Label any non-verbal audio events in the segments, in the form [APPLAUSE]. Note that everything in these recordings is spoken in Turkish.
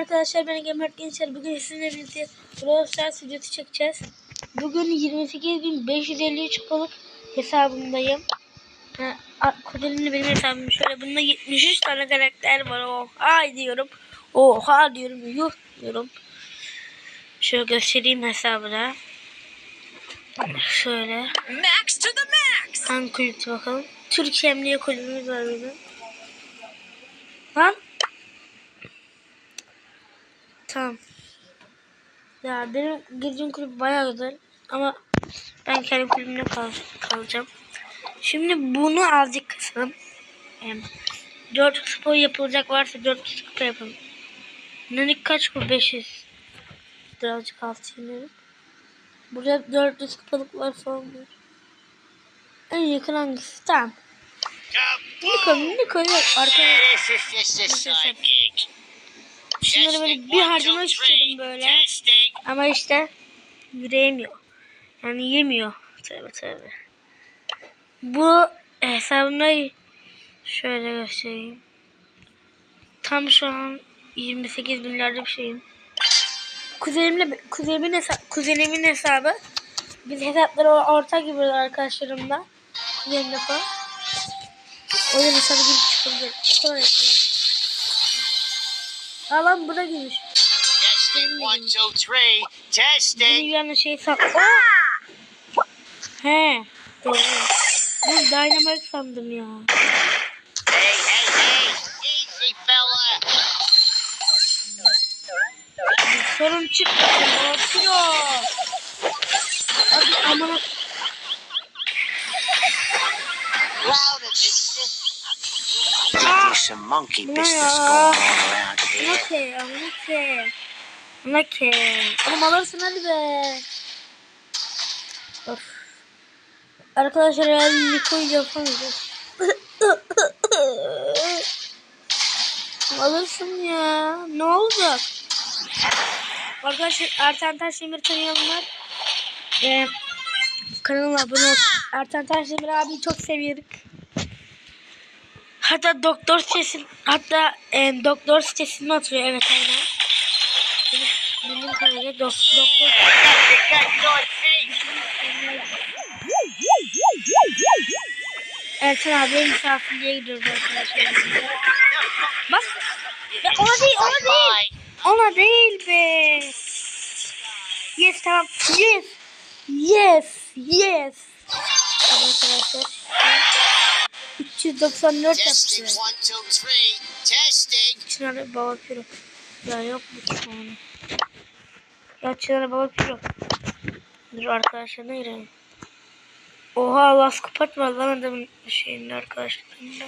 arkadaşlar ben Egemen Gençler. Bugün sizinle birlikte Brawl Stars videosu çekeceğiz. Bugün 28.553 kupalık hesabındayım. Ha, Kuzenimle benim hesabım şöyle. Bunda 73 tane karakter var. Oha diyorum. Oha diyorum. Yuh diyorum. Şöyle göstereyim hesabı Şöyle. Max to the max. Hangi kulüpte bakalım. Türkiye Emniyet Kulübümüz var bizim. Lan. Tamam. Ya benim girdiğim kulüp bayağı güzel. Ama ben kendi kulübümde kal kalacağım. Şimdi bunu azıcık kısalım. Yani 4 spor yapılacak varsa 400 kupa yapalım. Nanik kaç kupa? 500. Birazcık altı inelim. Burada 400 kupalık var falan var. En yakın hangisi? Tamam. Niko, Niko'yu arkaya This şunları böyle bir harcamak istedim böyle. Ama işte yürüyemiyor. Yani yemiyor. Tövbe tövbe. Bu hesabımda şöyle göstereyim. Tam şu an 28 binlerde bir şeyim. Kuzenimle kuzenimin, hesa kuzenimin hesabı. Biz hesapları ortak gibi arkadaşlarımla. Kuzenimle falan. O yüzden hesabı gibi çıkabilir. Kolay kolay. Aa lan buna girmiş. Testing. One, two, three. Testing. yanına şey sak... He. Doğru. Ben Dynamite sandım ya. Hey, hey, hey. Easy, fella. Sorun çıktı. Bakıyor. Abi amına Louder, mister. Ah! There's some monkey Bu ne business going on around Nake, nake. Nake. Oğlum alırsın hadi be. Of. Arkadaşlar yani Niko'yu yapamayacağız. alırsın ya. Ne olacak? Arkadaşlar Ertan Taşdemir tanıyanlar var. Ee, kanalına abone ol. Ertan Taşdemir abi çok seviyorum. Hatta doktor sitesini hatta e, doktor sitesini atıyor evet aynen. Benim bildiğim kadarıyla dok, doktor Ertan abiye misafirliğe gidiyoruz arkadaşlar. Bak. Ya ona değil ona değil. Ona değil be. Yes tamam. Yes. Yes. Yes. Arkadaşlar. 394 Testing. yaptı. One, two, three. Testing. Çınar'a baba piro. Ya yok bu sonra. Ya Çınar'a baba piro. Dur arkadaşlarına girelim. Oha las kapatma lan adamın şeyini arkadaşlarında.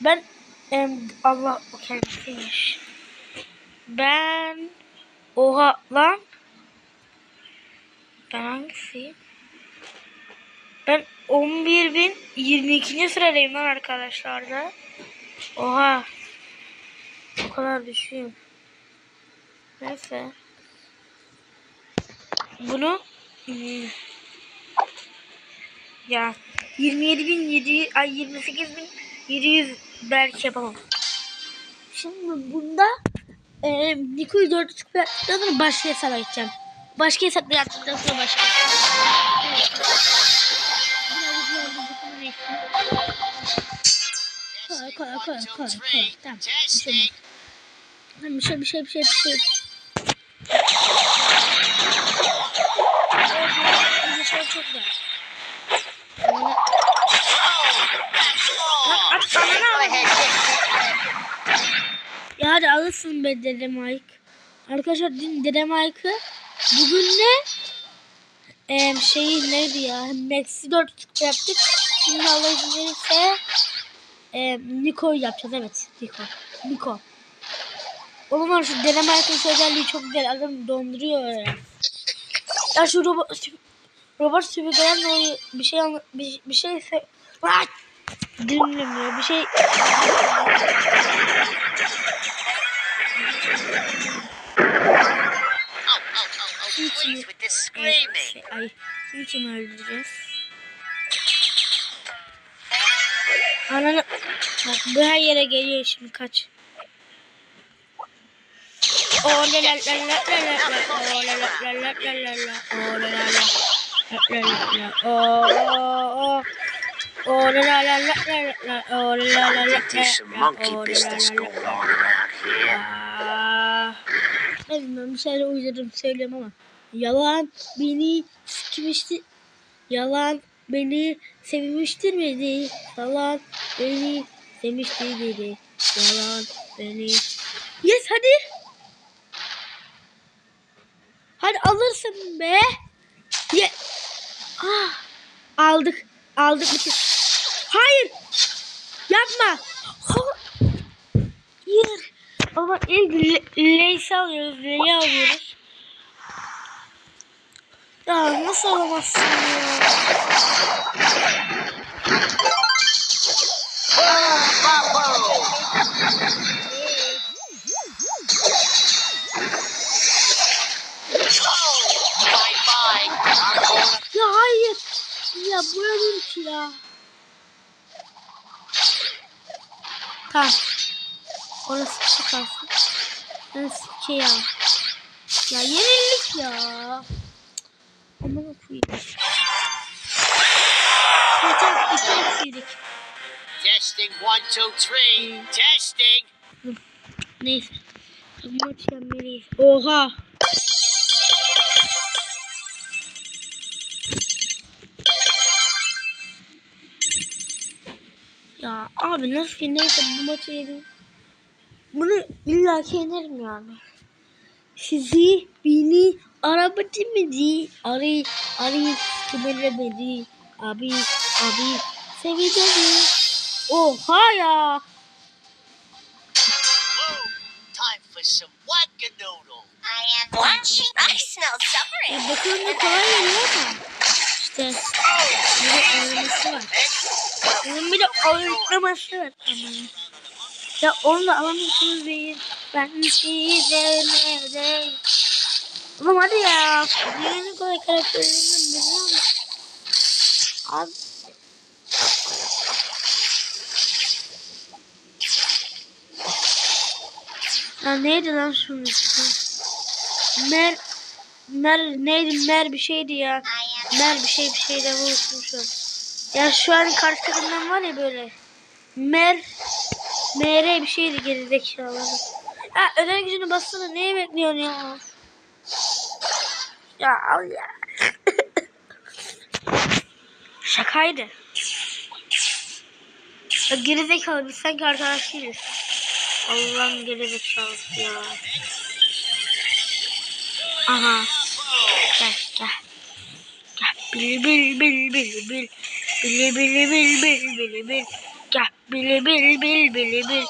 Ben em, Allah o kendisiymiş. Ben oha lan ben hangisiyim? Ben 11.022. sıradayım lan arkadaşlar da. Oha. O kadar düşüyorum. Neyse. Bunu hmm, ya 27.700 ay 28.700 belki yapamam. Şimdi bunda e, Niko'yu 4 çıkıp yaptıktan sonra başka hesaba gideceğim. Başka hesapla yaptıktan sonra başka Koy koy koy koy koy. Tamam. Bir şey olmaz. Bir şey bir şey bir şey bir şey. Bir şey çok güzel. Ya hadi alırsın be Dede Mike. Arkadaşlar dün Dede Mike'ı bugün ne? Ee, şeyi neydi ya? Max'i 4 çıktı yaptık. Şimdi Allah izin verirse e, Niko'yu yapacağız evet. Niko. Niko. Oğlum var şu Dede Mike'ın özelliği çok güzel. Adam donduruyor öyle. Ya şu robot robot süpürgelerle o bir şey bir, bir şey! Dinlemiyor bir şey. Şey, ay, kim için öldüreceğiz? Ananı... Bak bu her yere geliyor şimdi kaç. Bilmiyorum bir şeyler uydurdum söylüyorum ama. Yalan beni sikmişti. Yalan beni sevmiştir miydi? Yalan beni sevmiştir dedi. Yalan beni. Yes hadi. Hadi alırsın be. Ye. Ah, aldık. Aldık. Hayır. Yapma. Hayır. Ama ilk le- alıyoruz. Leyi alıyoruz. Ya nasıl alamazsın ya? Ya hayır. Ya bu ölür ki ya. Tamam. Orası çıkarsın. Ben şey ya. Ya yenildik ya. Aman okuyayım. Zaten iki eksiydik. Testing one, two, three. Testing. Neyse. Bu maçı yenmeliyiz. Oha. Ya abi nasıl neyse bu maçı yedim. Bunu illaki yenerim yani. Sizi beni arabacı mıydı? Arı arı kıvıramadı. Abi abi seveceğim. Oha ya. Whoa. Time for some wackadoodle. I am black sheep. I smell suffering. Ya bakıyorum da kolay geliyor ama. İşte bir de oynaması var. Bunun bir de oynaması var. Aman. Ya onu da alamıyorsunuz değil. Ben size neden? Oğlum hadi ya. Dünyanın kolay karakterlerinden biri ama. Abi. Ya neydi lan şunun ismi? Mer Mer neydi? Mer bir şeydi ya. Mer bir şey bir şeyden unutmuşum. Ya şu an karşı takımdan var ya böyle. Mer MR bir şeydi gerizekalı. Ha özel gücünü bassana neye bekliyorsun ya? Ya al ya. Şakaydı. Ya gerizekalı biz sanki arkadaş değiliz. Allah'ın gerizekalısı ya. Aha. Gel gel. Gel bil bil bil bil bil. Bil bil bil bil bil bil. Gel bil bil bil bil bil.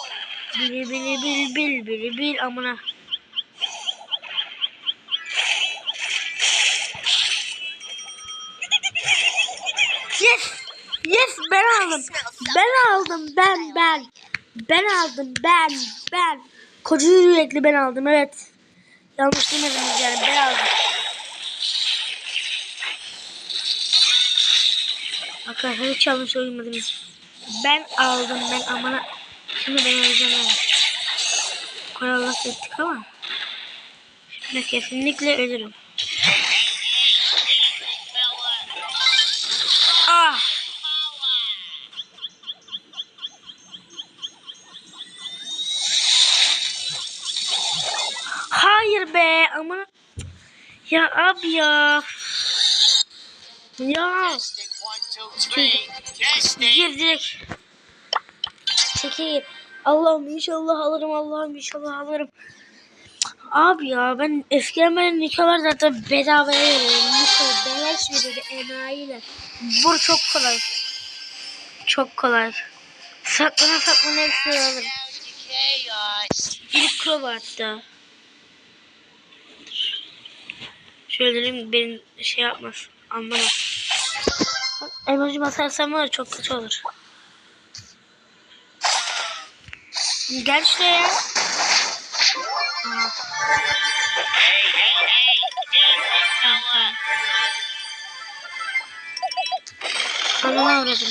Bil bil bil bil bil bil amına. Yes! Yes ben aldım. Ben aldım ben ben. Ben aldım ben ben. Koca yürekli ben aldım evet. Yanlış demediniz yani ben aldım. Arkadaşlar hiç yanlış oynamadınız. Ben aldım ben amına. Şimdi ben alacağım ha. Kurallık ettik ama. Şimdi kesinlikle ölürüm. Ama ya abi ya. Ya. Testing. girdik. Çekil. Allah'ım inşallah alırım Allah'ım inşallah alırım. Abi ya ben eskiden ben Nikolar zaten bedavaya veriyorum. Niko beleş veriyordu enayiyle. Bu çok kolay. Çok kolay. Saklana saklana hepsini alırım. İlk prova hatta. Şöyle dedim benim şey yapmaz. Anlamaz. Emoji basarsam var çok kötü olur. Gel şuraya. Aha. Tamam tamam. Ananı avradım.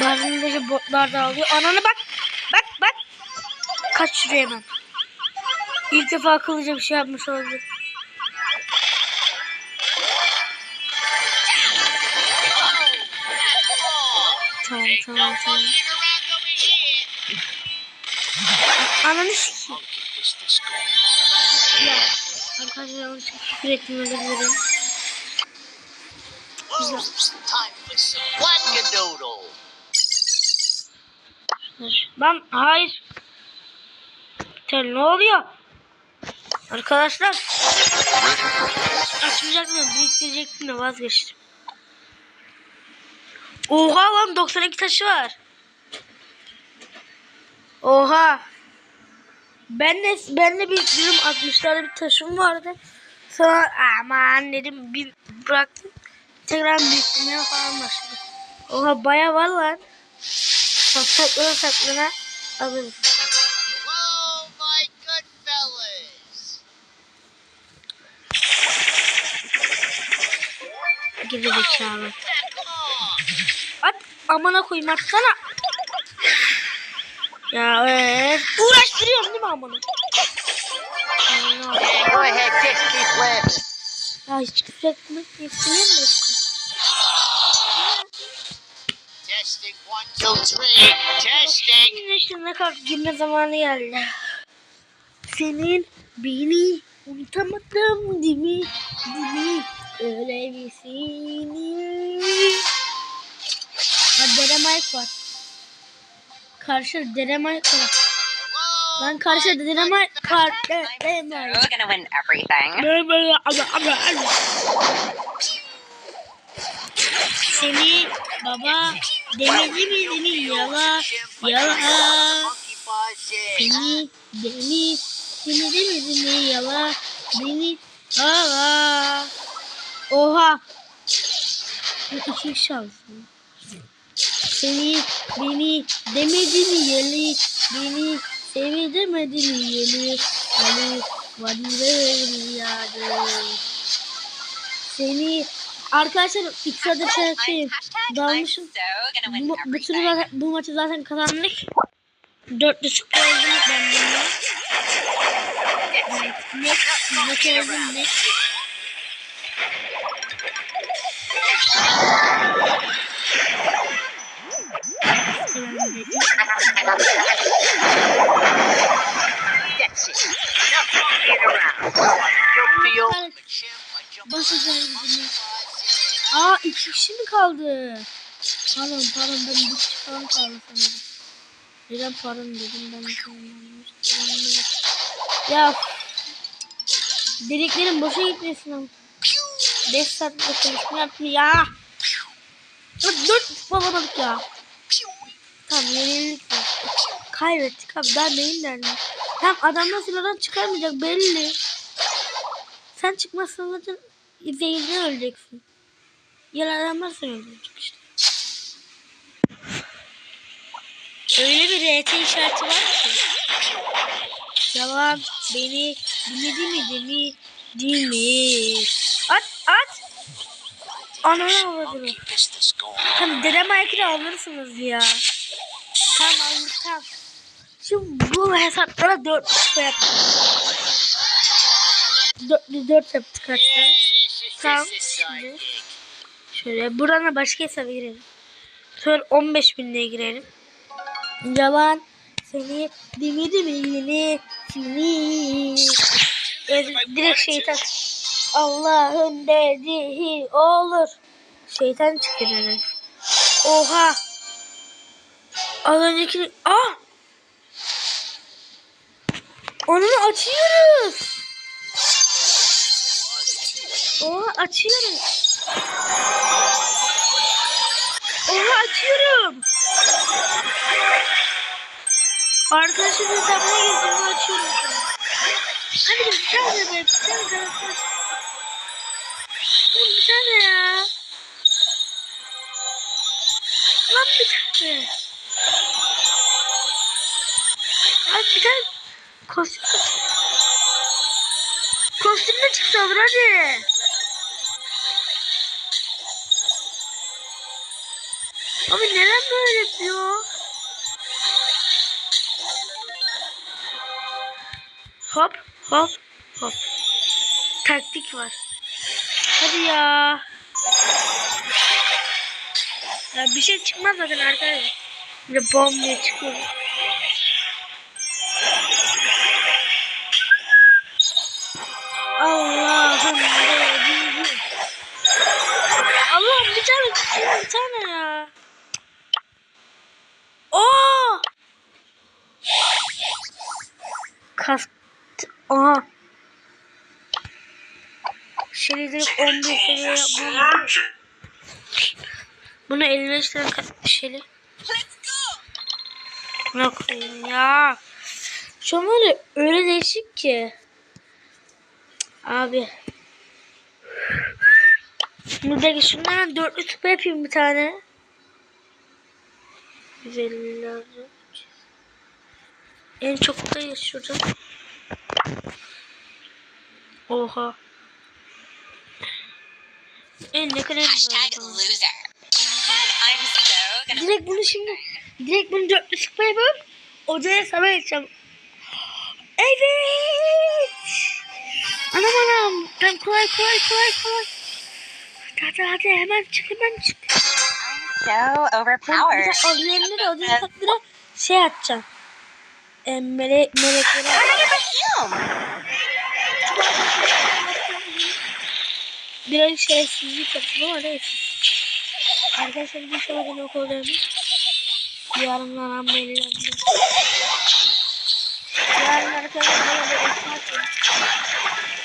Barındaki botlar da alıyor. Ananı bak. Bak bak. Kaç şuraya hemen. İlk defa bir şey yapmış olacak. Tamam. Ananı sikeyim. Arkadaşlar yanlışlıkla küfür ettim özür. Ben hayır. Tel ne oluyor? Arkadaşlar açmayacaktım da biriktirecektim de vazgeçtim. Oha lan 92 taşı var. Oha. Ben de ben de biriktirdim 60'larda bir taşım vardı. Sonra aman dedim bir bıraktım. Tekrar biriktirmeye falan başladım. Oha baya var lan. Bak saklana saklana alırız. Geri zekalı. Amına koyayım atsana. Ya evet. Uğraştırıyorum değil mi amına? Go ahead, just keep laughing. Ya hiç küfür etmek istemiyor mu işte? Testing one, two, three. Testing. Şimdi ne kadar gülme zamanı geldi. Senin beni unutamadım değil mi? Değil mi? Öyle bir seni. Ha Dere Mike var. Karşı Dere Mike var. Lan karşı Dere Mike. Kar Dere Mike. gonna win everything. Seni baba demedi mi seni yala yala. Seni beni seni demedi mi? Yala beni ala oha. Bu iki şansın seni beni demedi mi yeli beni sevi demedi mi yeli Ali vadide yadı seni arkadaşlar ilk sırada şarkıyım dalmışım bu, bu, turu everything. zaten, bu maçı zaten kazandık. Dört buçuk oldum ben bununla. Evet, net, net oldum net. Basacağım bunu. Aa iki kişi mi kaldı? Pardon pardon ben bir kişi falan kaldı sanırım. Neden pardon dedim ben. Ya dediklerim boşa gitmesin ama. 5 saatte konuşma yaptım ya. Dört, dört kupa alamadık ya. Tamam yenildik. Kaybettik abi daha neyin derdim. Hem adamlar silahdan çıkarmayacak belli. Sen çıkmazsan zaten zehirden öleceksin. Ya adamlar seni öldürecek işte. Öyle bir RT işareti var ki. Yalan beni dinledi mi demi değil mi? At at. Ananı avradını. Tamam dedem ayakını alırsınız ya. Tamam tamam. Şimdi bu hesaplara 4 kupa yaptık. 4 4 yaptık hatta. Tamam. Şimdi şöyle burana başka hesaba girelim. Sonra 15 binliğe girelim. Yalan seni demedi mi yeni seni. Evet, direkt şeytan. Allah'ın dediği olur. Şeytan çıkıyor. Oha. Az önceki... Ah! Onu açıyoruz. Oha açıyoruz. Oha açıyorum. Arkadaşın hesabına girdim açıyorum. Hadi bir tane be, bir tane. Oğlum bir tane ya. Lan bir tane. Lan bir tane kostüm Kostüm de hadi. Abi neden böyle yapıyor? Hop hop hop. Taktik var. Hadi ya. Ya bir şey çıkmaz zaten arkadaşlar. Bir de bom çıkıyor. Allah'ım. Allah'ım bir tane bir tane ya. Oo! Kas Aha. Şeyleri direkt 11 seviye yapmam. Bunu 55 tane şeyli. Ne koyayım ya. Şu an ya öyle değişik ki. Abi. Buradaki şundan dörtlü tıpa yapayım bir tane. 150 lazım. En çok da yaşıyorum. Oha. En ne kadar. Direkt bunu şimdi direkt bunu dörtlü tıpa yapıp odaya sana geçeceğim. Evet. Anam anam. Ben kolay kolay kolay kolay. Hadi hadi hemen çık hemen çık. So Ben bir overpowered. odaya da odaya taktıra şey atacağım. E, mele, meleklere perfume. Biraz şerefsizlik yaptım ama neyse. Arkadaşlar bir şey bugün okuldayım. Yarından ameliyatım. Yarın arkadaşlar bana bir esnaf var.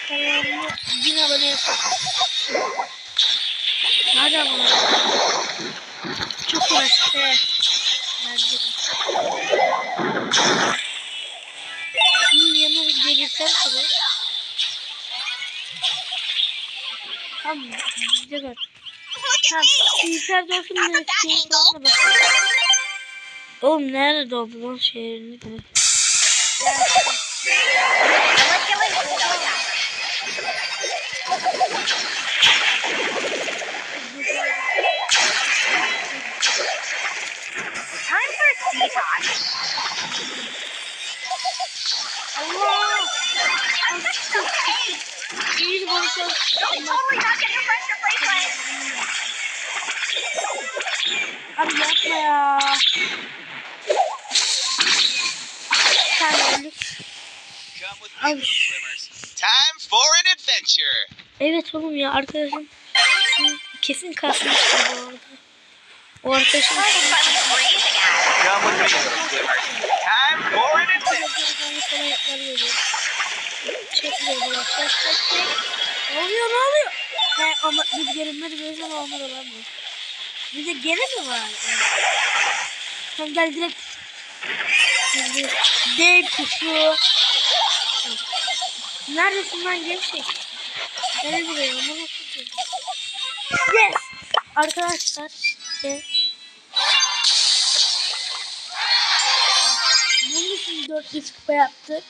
Kanalımı bin abone yapın. Hadi ama. Çok uğraştı. De. Şimdi yanına gidebilsem tabii. Tamam. Güzel bak. Tamam. Bilgisayar Got da angle. bakalım. Oğlum nerede doldu lan şehrini de. Time oğlum ya arkadaşım. kesin- kasmıştır bu arada. O arkadaşım. Ne oluyor ne oluyor? He ama biz gelinmedi böyle olmadı lan bu. Bize gene mi var? Tamam gel direkt. Dev kuşu. Neredesin lan gevşek? Gel buraya diyeyim? Yes! Arkadaşlar işte. Bunun için 400 kupa yaptık.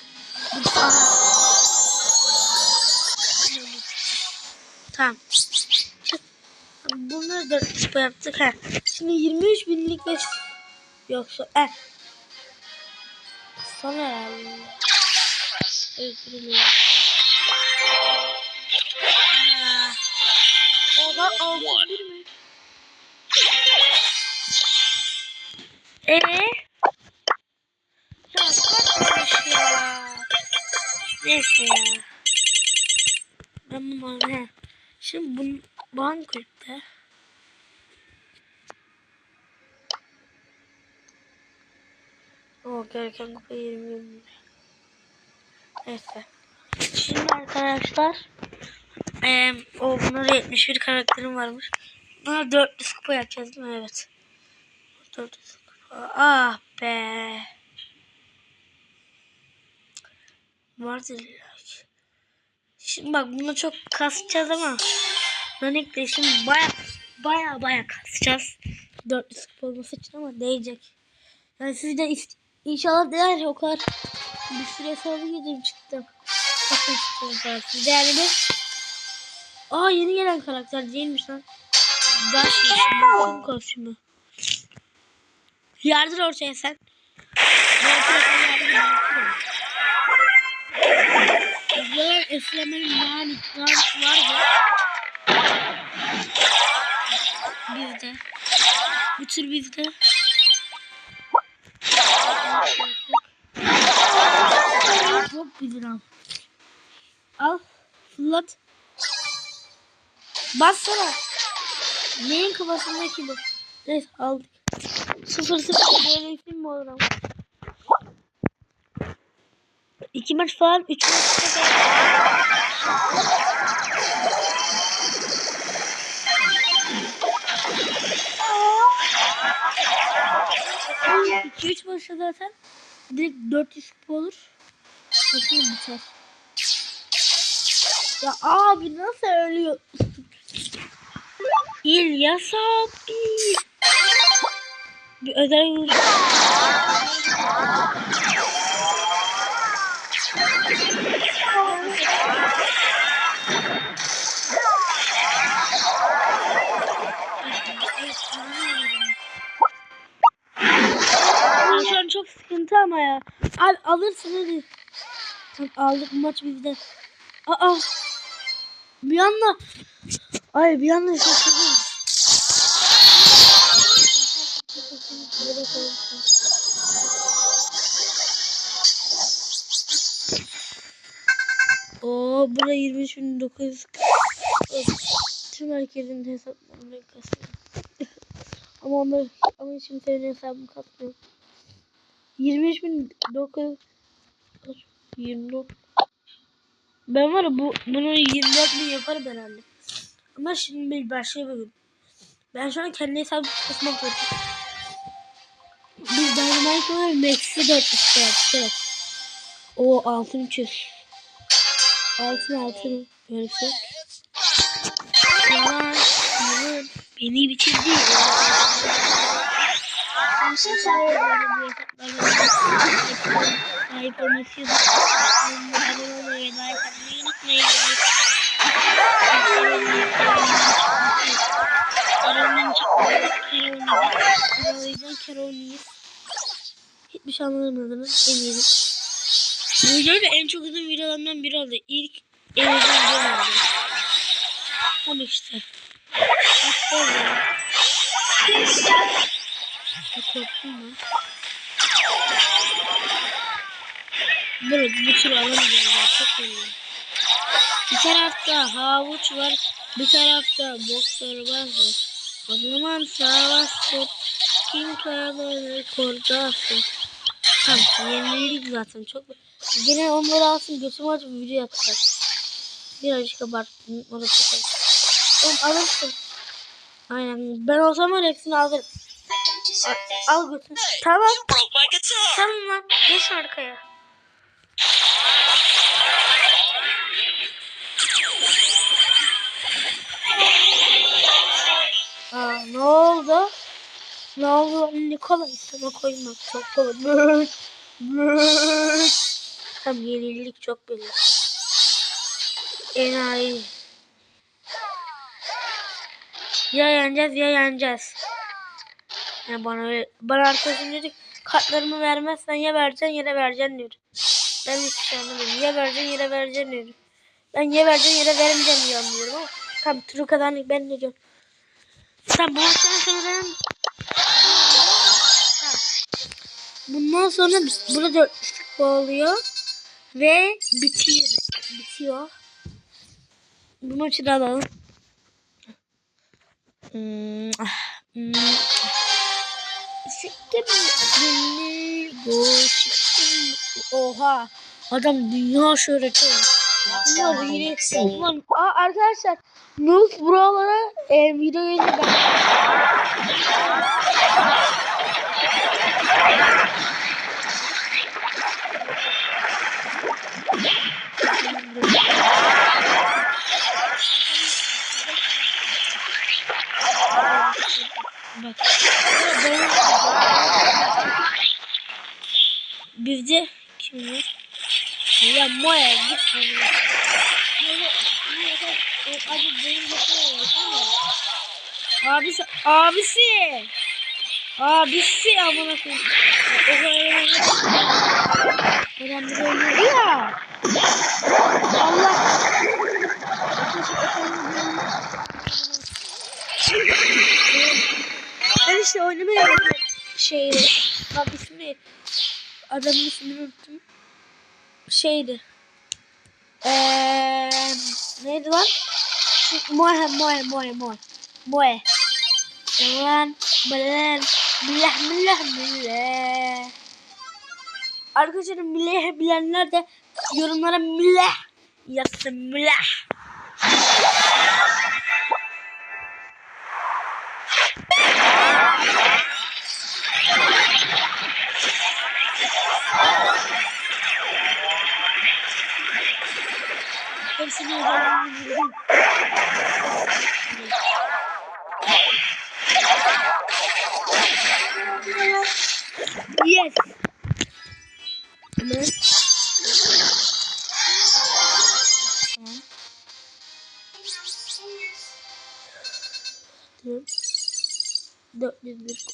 Tamam. Bunları 400 kupa yaptık. Ha. Şimdi 23 binlik ve yoksa eh. Son herhalde. Özür dilerim. Oha altı bir mi? Eee? Ya kaçmış ya. Neyse ya. Ben bunu he. Şimdi bunu bankoyutta. O gereken kupa 20 20. Neyse. Şimdi arkadaşlar o bunlarda 71 karakterim varmış. Buna 400 kupa yapacağız değil mi? Evet. 400 kupa. Ah be. Vardır. Şimdi bak bunu çok kasacağız ama Nanik'le şimdi baya baya baya kasacağız. 400 kupa olması için ama değecek. Yani siz de inşallah değer o kadar bir süre sonra girdim çıktım. Bakın falan. Siz Aa yeni gelen karakter değilmiş lan. Dash kostümü. Yardır ortaya sen. Ben ortaya yardım Burada eslemenin var mı? Bizde. Bu tür bizde. Çok güzel. Al. Fırlat. Bassana. Neyin kafasındaki bu? Neyse aldık. Sıfır sıfır böyle film mi olur ama? İki maç falan, üç maç falan. İki üç maçta zaten direkt 400 kupa olur. Nasıl biter? Ya abi nasıl ölüyor? İlyas abi. Bir özel. Ya şu an çok sıkıntı ama ya. Abi alırsın hadi. Aldık maç bizde. Aa. Bir anda. Ay bir anda şaşırdım. Oo burada 23.900 Tüm herkesin hesaplarını kasıyor. [LAUGHS] ama onlar ama hiç kimsenin hesabını kasmıyor. 23.900 24 Ben var ya bu bunu 24 bin yaparım herhalde. Ama şimdi bir başka bir gün. Ben şu an kendi hesabımı kasmak zorundayım. Biz Dynamite var Max'i 4 işte yaptık. Evet. O altın 300. Altın altın. Böyle bir şey. Yalan. Yalan. Beni bitirdi. Sahip olmak istiyorsanız abone olmayı like atmayı unutmayın. Keroğlu'yu. O yüzden Keroğlu'yuz. Hiçbir şey anlamadınız eminim. Bu video da en çok uzun videolarımdan biri oldu. İlk en uzun videom oldu. Tam işte. Hatta ya. Korktum mu? Böyle bu tür alamayacağız ya. Çok iyi. Bir tarafta havuç var. Bir tarafta boksör var. O zaman savaştır. Kim kazanır kordası. Tamam yenildik zaten çok. Yine onları alsın götümü açıp video yapacak. Birazcık abarttım. O da çok az. Oğlum alırsın. Aynen. Ben olsam öyle hepsini alırım. Al, al götür. Tamam. Tamam lan. Geç arkaya. Aa, ne oldu? Ne oldu? Nikola sana koymak çok kolay. Böğüt. Böğüt. Tam yenildik çok belli. Enayi. Ya yeneceğiz ya yeneceğiz. Yani bana öyle- bana arkadaşım dedi ki, kartlarımı vermezsen ya vereceksin ya da vereceksin diyor. Ben hiçbir şey anlamıyorum. Ya vereceksin ya da vereceksin diyor. Ben ya vereceksin ya da vermeyeceğim diye anlıyorum ama. Tam turu kadarlık ben ne diyorum. Sen bu Ha. Bundan sonra burada dörtlük oluyor ve bitiyor. Bitiyor. Bu maçı da alalım. Hmm, ah, hmm. Siktir beni, siktir. Oha. Adam dünya şöhreti yine Ulan, aa, arkadaşlar Noob buralara e, video gelince ben Bak. Bizce kim var? Ya Moya git. Böyle böyle Abisi abisi. Bir şey amına koyayım. O kadar önemli oynadı ya. Allah. Ben işte oynamaya başladım. Şeydi. İsmi. Adamın ismini unuttum. Şeydi. Eee neydi lan? Moe, Moe, Moe, Moe. Moe. Lan, bilen, bilah, bilah, bilah. Arkadaşlar milah bilenler de yorumlara milah yazsın milah. Hepsini yazarım. Yes. Bir.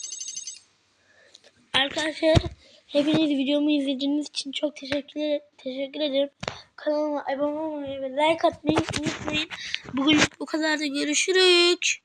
Arkadaşlar hepiniz videomu izlediğiniz için çok teşekkür teşekkür ederim. Kanalıma abone olmayı ve like atmayı unutmayın. Bugün bu kadar da görüşürüz.